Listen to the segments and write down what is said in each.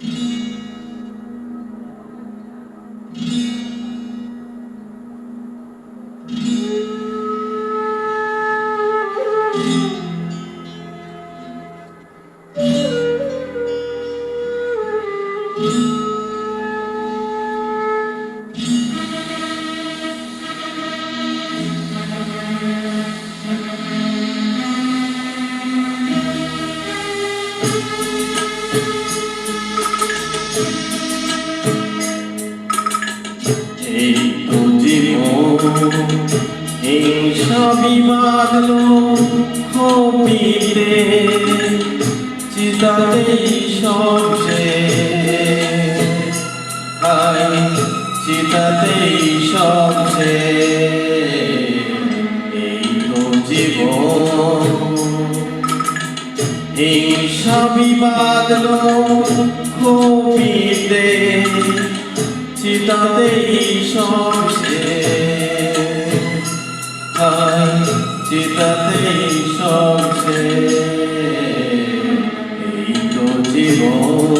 Thank you. এই তো জীবন এই সবই বাদলো খপিতে চিতাতেই সব। চিতাতেই সব শেষ। এই তো জীবন সবই বাদলো খপিতে চিতাতেই সব শেষ। আয় চিতাতেই সব শেষ। এই তো জীবন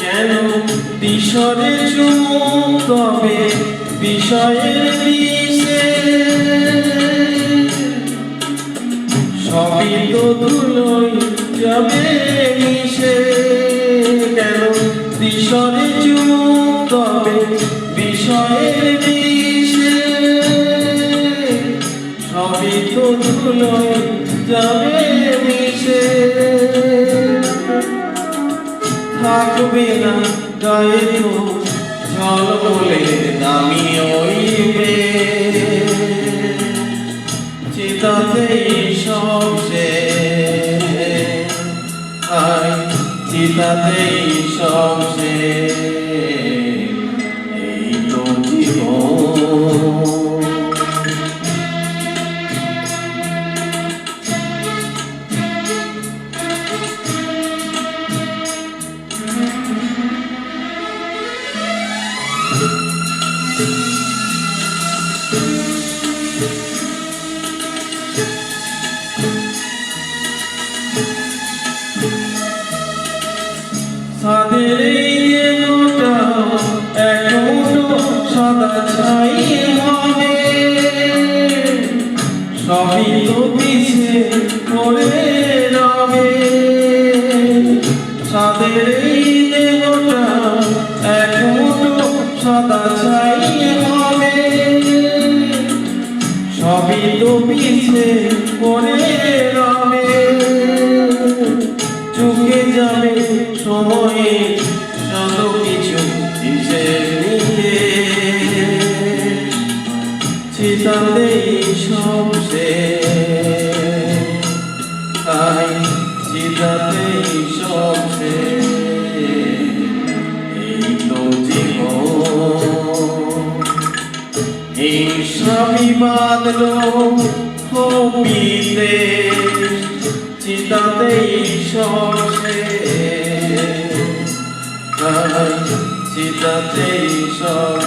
কেন বিষরে চুমুক তবে বিষয়ের বিষে সবই তো ধুলোই যাবে মিশে। কেন বিষরে চুমুক তবে বিষয়ের বিষে সবই তো ধুলোই যাবে মিশে থাকবে না গায়ে জল বলে নামি ওইবে চিতাতেই সব শেষ। চিতাতেই সব শেষ। পিছে পড়ে রবে। সাদের এই এলোটা এক মুঠো সাদা ছাই হবে। পড়ে রবে। চুকে যাবে সময়ে শত কিছু হিসেব নিয়ে চিতাতেই সব এই তো জীবন। এই সবই বাদলো খপিতে চিতাতেই সব শেষ। সব